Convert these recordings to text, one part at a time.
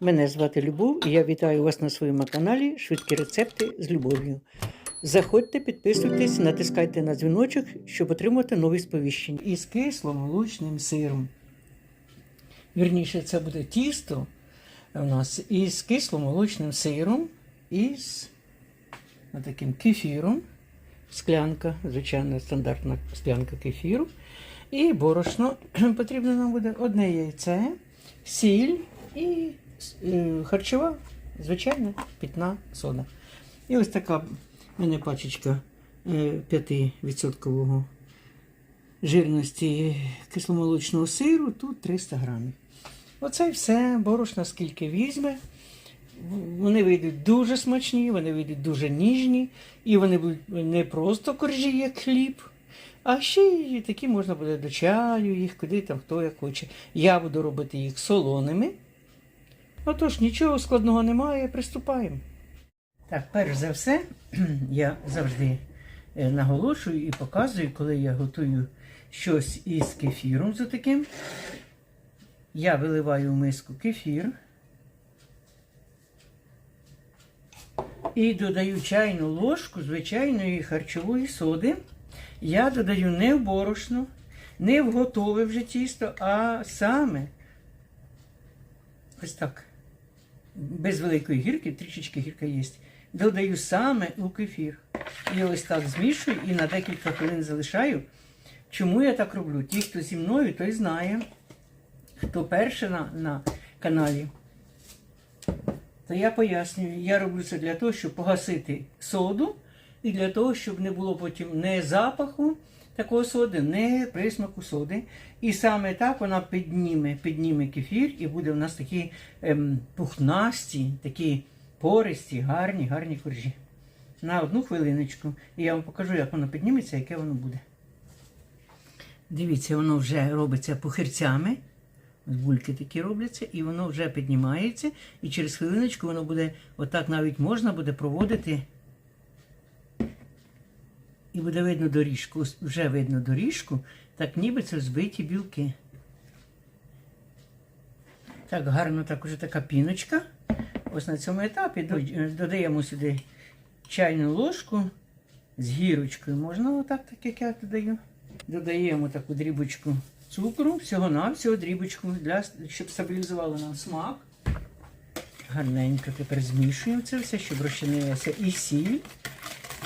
Мене звати Любов і я вітаю вас на своєму каналі Швидкі рецепти з любов'ю. Заходьте, підписуйтесь, натискайте на дзвіночок, щоб отримати нові сповіщення. Із кисломолочним сиром. Вірніше, це буде тісто у нас із кисломолочним сиром, із таким кефіром. Склянка, звичайна стандартна склянка кефіру. І борошно. Потрібно нам буде одне яйце, сіль і харчова, звичайна питна сода. І ось така в мене пачечка е, 5% жирності кисломолочного сиру, тут 300 грамів. Оце все, борошно скільки візьме. Вони вийдуть дуже смачні, вони вийдуть дуже ніжні, і вони будуть не просто коржі, як хліб, а ще й такі можна буде до чаю, їх куди там хто як хоче. Я буду робити їх солоними. Отож, нічого складного немає, приступаємо. Так, перш за все, я завжди е, наголошую і показую, коли я готую щось із кефіром за таким. Я виливаю в миску кефір. І додаю чайну ложку звичайної харчової соди. Я додаю не в борошно, не в готове вже тісто, а саме ось так. Без великої гірки, трішечки гірка є. Додаю саме у кефір. І ось так змішую і на декілька хвилин залишаю. Чому я так роблю? Ті, хто зі мною, той знає, хто перший на, на каналі. То я пояснюю, я роблю це для того, щоб погасити соду, і для того, щоб не було потім не запаху такого соди, не присмаку соди. І саме так вона підніме підніме кефір, і буде у нас такі ем, пухнасті, такі пористі, гарні, гарні коржі. На одну хвилиночку. І я вам покажу, як воно підніметься, яке воно буде. Дивіться, воно вже робиться пухирцями. Бульки такі робляться, і воно вже піднімається. І через хвилиночку воно буде, отак навіть можна буде проводити. І буде видно доріжку. Вже видно доріжку, так ніби це збиті білки. Так, гарно так уже така піночка. Ось на цьому етапі додаємо сюди чайну ложку з гірочкою. Можна отак, так як я додаю. Додаємо таку дрібочку цукру, всього-навсього дрібочку, для, щоб стабілізувало нам смак. Гарненько тепер змішуємо це все, щоб розчинилася і сіль,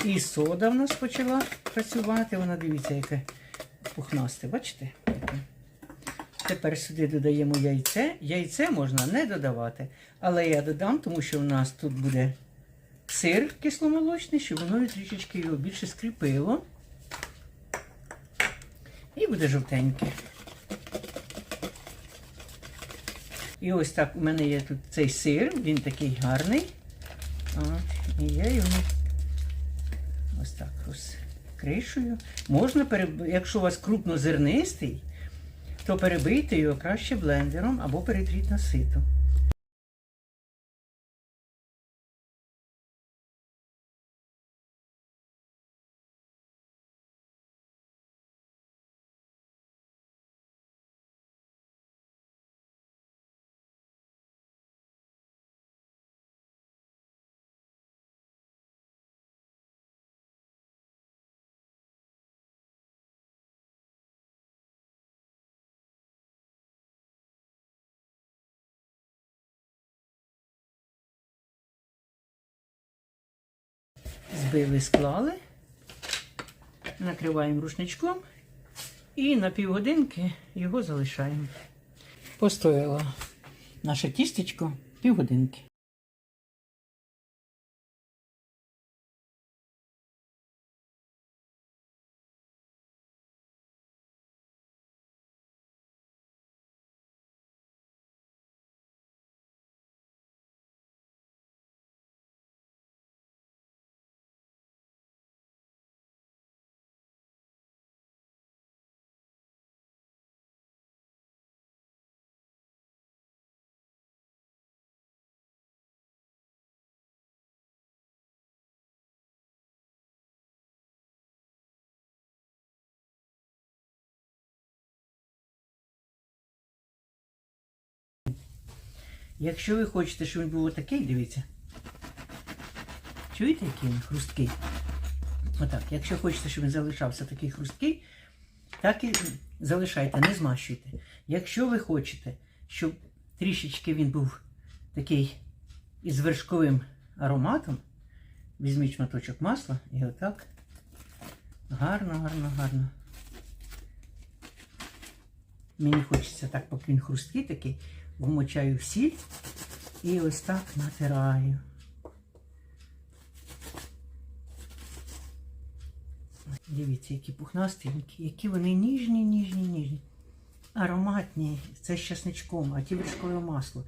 і сода в нас почала працювати. Вона, дивіться, яке пухнасте, бачите? Тепер сюди додаємо яйце. Яйце можна не додавати, але я додам, тому що у нас тут буде сир кисломолочний, щоб воно трішечки його більше скріпило. І буде жовтеньке. І ось так у мене є тут цей сир, він такий гарний. От, І я його ось так розкришую. Можна, якщо у вас крупнозернистий, то перебийте його краще блендером або перетріть на сито. Збили, склали, накриваємо рушничком і на півгодинки його залишаємо. Постояло наше тістечко півгодинки. Якщо ви хочете, щоб він був отакий, дивіться. Чуєте, який він хрусткий? Отак. Якщо хочете, щоб він залишався такий хрусткий, так і залишайте, не змащуйте. Якщо ви хочете, щоб трішечки він був такий із вершковим ароматом, візьміть шматочок масла і отак. Гарно, гарно, гарно. Мені хочеться так, поки він хрусткий такий, вмочаю в сіль і ось так натираю. Дивіться, які пухнастенькі, які вони ніжні, ніжні, ніжні. Ароматні, це з часничком, а ті вершкове масло.